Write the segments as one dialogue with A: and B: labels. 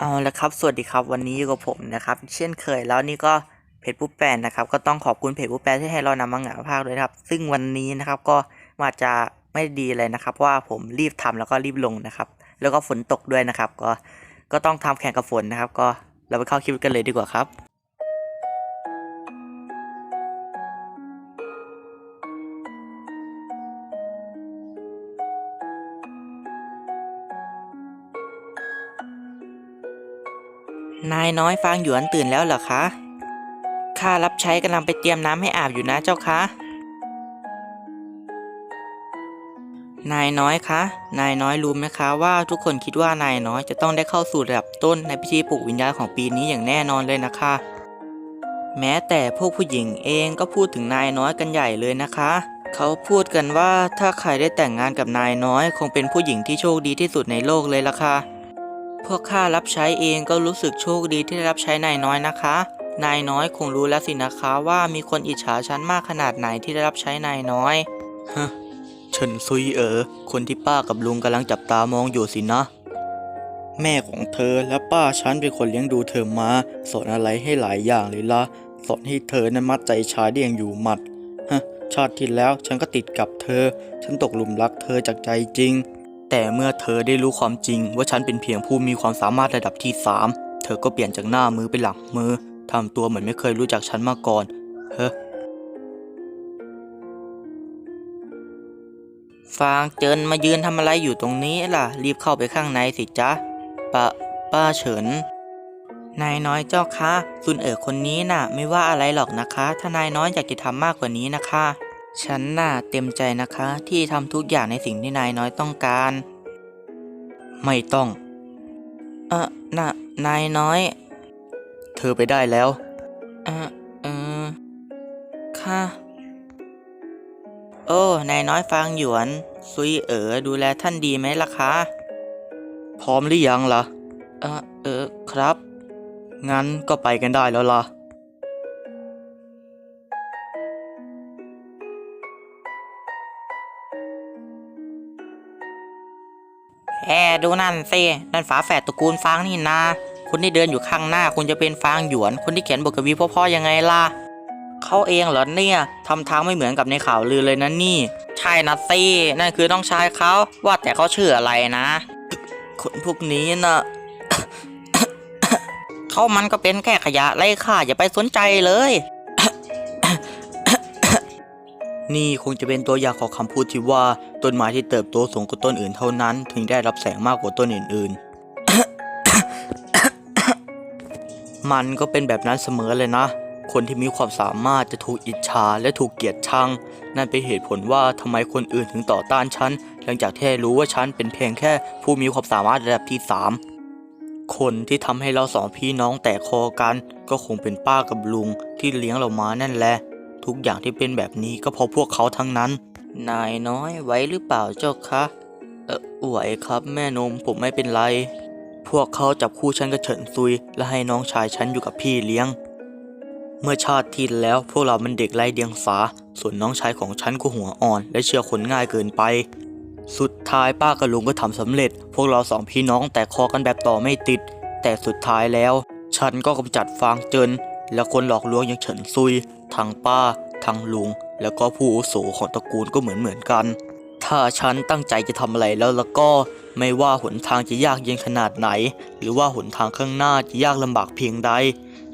A: เอาละครับ สวัสดีครับ วันนี้อยู่กับผมนะครับ เช่นเคยแล้วนี่ก็เพจปุ๊บแปนนะครับ ก็ต้องขอบคุณเพจปุ๊บแปนที่ให้เรานำมังงะภาคด้วยครับ ซึ่งวันนี้นะครับก็มาจะไม่ดีเลยนะครับเพราะว่าผมรีบทำแล้วก็รีบลงนะครับ แล้วก็ฝนตกด้วยนะครับ ก็ก็ต้องทำแข่งกับฝนนะครับ ก็เราไปเข้าคลิปกันเลยดีกว่าครับ นายน้อยฟางหยวนตื่นแล้วเหรอคะ ข้ารับใช้กำลังไปเตรียมน้ำให้อาบอยู่นะเจ้าคะ นายน้อยคะ นายน้อยรู้ไหมคะว่าทุกคนคิดว่านายน้อยจะต้องได้เข้าสู่ระดับต้นในพิธีปลุกวิญญาณของปีนี้อย่างแน่นอนเลยนะคะ แม้แต่พวกผู้หญิงเองก็พูดถึงนายน้อยกันใหญ่เลยนะคะ เขาพูดกันว่าถ้าใครได้แต่งงานกับนายน้อย คงเป็นผู้หญิงที่โชคดีที่สุดในโลกเลยล่ะค่ะ พวกข้ารับใช้เองก็รู้สึกโชคดีที่ได้รับใช้นายน้อยนะคะ นายน้อยคงรู้แล้วสินะคะว่ามีคนอิจฉาฉันมากขนาดไหนที่ได้รับใช้นายน้อยฮะเฉินซุยเอ๋อคนที่ป้ากับลุงกำลังจับตามองอยู่สินะ แม่ของเธอและป้าฉันเป็นคนเลี้ยงดูเธอมา สอนอะไรให้หลายอย่างเลยละสอนให้เธอนั้นมัดใจชายได้อย่างอยู่หมัดฮะชาติที่แล้วฉันก็ติดกับเธอ ฉันตกหลุมรักเธอจากใจจริง แต่เมื่อเธอได้รู้ความจริงว่าฉันเป็นเพียงผู้มีความสามารถระดับที่สามเธอก็เปลี่ยนจากหน้ามือเป็นหลังมือทำตัวเหมือนไม่เคยรู้จักฉันมาก่อน เฮ้อฟางเจินมายืนทำอะไรอยู่ตรงนี้ล่ะ รีบเข้าไปข้างในสิจ๊ะปะป้าเฉิน นายน้อยเจ้าคะซุนเอ๋อคนนี้น่ะ ไม่ว่าอะไรหรอกนะคะ ถ้านายน้อยอยากจะทำมากกว่านี้นะคะ ฉันน่ะเต็มใจนะคะ ที่ทำทุกอย่างในสิ่งที่นายน้อยต้องการ ไม่ต้อง เออน่ะนายน้อย เธอไปได้แล้ว เออเออค่ะ โอ้ นายน้อยฟางหยวน ซุยเอ๋อดูแลท่านดีไหมล่ะคะ พร้อมหรือยังล่ะ เออเออครับ งั้นก็ไปกันได้แล้วล่ะ แอดูนั่นสินั่นฝาแฝดตระกูลฟางนี่นาคนที่เดินอยู่ข้างหน้าคุณจะเป็นฟางหยวน คนที่เขียนบทกวีพ่อๆยังไงล่ะเขาเองเหรอเนี่ยทำทางไม่เหมือนกับในข่าวลือเลยนะนี่ ใช่นะสินั่นคือน้องชายเขาว่าแต่เขาชื่ออะไรนะ คนพวกนี้น่ะเขามันก็เป็นแค่ขยะไร้ค่าอย่าไปสนใจเลย นี่คงจะเป็นตัวอย่างของคำพูดที่ว่าต้นไม้ที่เติบโตสูงกว่าต้นอื่นเท่านั้น ถึงได้รับแสงมากกว่าต้นอื่น ๆ มันก็เป็นแบบนั้นเสมอเลยนะ คนที่มีความสามารถจะถูกอิจฉาและถูกเกลียดชัง นั่นเป็นเหตุผลว่าทำไมคนอื่นถึงต่อต้านฉัน หลังจากที่รู้ว่าฉันเป็นเพียงแค่ผู้มีความสามารถระดับที่สามคนที่ทำให้เราสองพี่น้องแตกคอกัน ก็คงเป็นป้ากับลุงที่เลี้ยงเรามานั่นแหละ ทุกอย่างที่เป็นแบบนี้ก็เพราะพวกเขาทั้งนั้น นายน้อยไหวหรือเปล่าเจ้าคะ เออไหวครับแม่นมผมไม่เป็นไร พวกเขาจับคู่ฉันกับเฉินซุย และให้น้องชายฉันอยู่กับพี่เลี้ยง เมื่อชาติที่แล้วพวกเรามันเด็กไร้เดียงสา ส่วนน้องชายของฉันก็หัวอ่อน และเชื่อคนง่ายเกินไป สุดท้ายป้ากับลุงก็ทำสำเร็จ พวกเราสองพี่น้องแตกคอกันแบบต่อไม่ติด แต่สุดท้ายแล้ว ฉันก็กำจัดฟางเจิน และคนหลอกลวงอย่างเฉินซุยทางป้าทางลุง แล้วก็ผู้อุโสของตระกูลก็เหมือนเหมือนกัน ถ้าฉันตั้งใจจะทำอะไรแล้วแล้วก็ไม่ว่าหนทางจะยากเย็นขนาดไหน หรือว่าหนทางข้างหน้าจะยากลำบากเพียงใด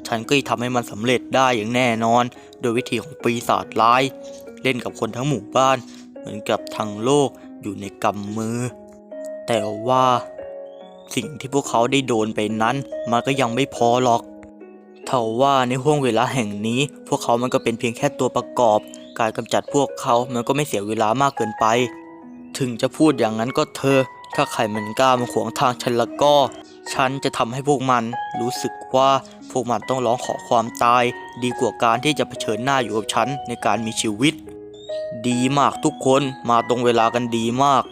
A: ฉันก็จะทำให้มันสำเร็จได้อย่างแน่นอน โดยวิธีของปีศาจร้าย เล่นกับคนทั้งหมู่บ้าน เหมือนกับทั้งโลกอยู่ในกำมือ แต่ว่า สิ่งที่พวกเขาได้โดนไปนั้น มันก็ยังไม่พอหรอกาว่าในห่วงเวลาแห่งนี้ พวกเขามันก็เป็นเพียงแค่ตัวประกอบ การกำจัดพวกเขามันก็ไม่เสียเวลามากเกินไป ถึงจะพูดอย่างนั้นก็เธอ ถ้าใครมันกล้ามาขวางทางฉันละก็ ฉันจะทำให้พวกมันรู้สึกว่าพวกมันต้องร้องขอความตาย ดีกว่าการที่จะเผชิญหน้าอยู่กับฉันในการมีชีวิต ดีมากทุกคนมาตรงเวลากันดีมาก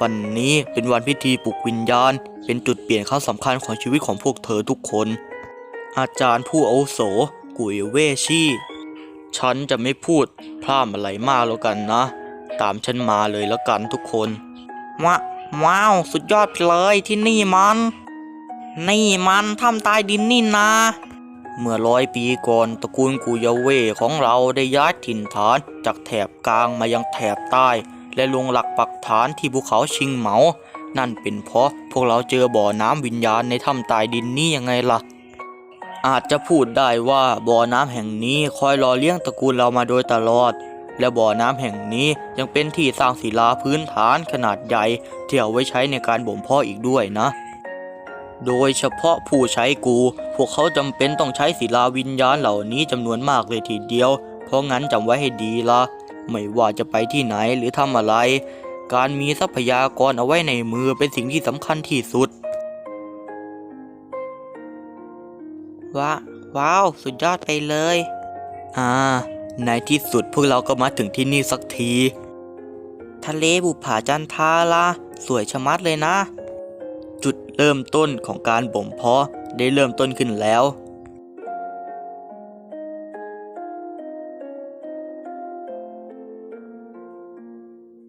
A: วันนี้เป็นวันพิธีปลุกวิญญาณ เป็นจุดเปลี่ยนครั้งสำคัญของชีวิตของพวกเธอทุกคน อาจารย์ผู้อาวุโส กุยเวชี่ ฉันจะไม่พูดพร่ำอะไรมากแล้วกันนะ ตามฉันมาเลยแล้วกันทุกคนว้าว้าว สุดยอดไปเลยที่นี่มัน นี่มันทำตายดินนี่นาเมื่อร้อยปีก่อนตระกูลกุยเวของเราได้ย้ายถิ่นฐานจากแถบกลางมายังแถบใต้ และลงหลักปักฐานที่ภูเขาชิงเหมา นั่นเป็นเพราะพวกเราเจอบ่อน้ำวิญญาณในถ้ำใต้ดินนี่ยังไงล่ะ อาจจะพูดได้ว่าบ่อน้ำแห่งนี้คอยรอเลี้ยงตระกูลเรามาโดยตลอด และบ่อน้ำแห่งนี้ยังเป็นที่สร้างศิลาพื้นฐานขนาดใหญ่ที่เอาไว้ใช้ในการบ่มเพาะอีกด้วยนะ โดยเฉพาะผู้ใช้กู พวกเขาจำเป็นต้องใช้ศิลาวิญญาณเหล่านี้จำนวนมากเลยทีเดียว เพราะงั้นจำไว้ให้ดีละไม่ว่าจะไปที่ไหนหรือทำอะไร การมีทรัพยากรเอาไว้ในมือเป็นสิ่งที่สำคัญที่สุด ว้าว้าว สุดยอดไปเลย อ่า ในที่สุดพวกเราก็มาถึงที่นี่สักที ทะเลบุผาจันทาละสวยชะมัดเลยนะ จุดเริ่มต้นของการบ่มเพาะได้เริ่มต้นขึ้นแล้ว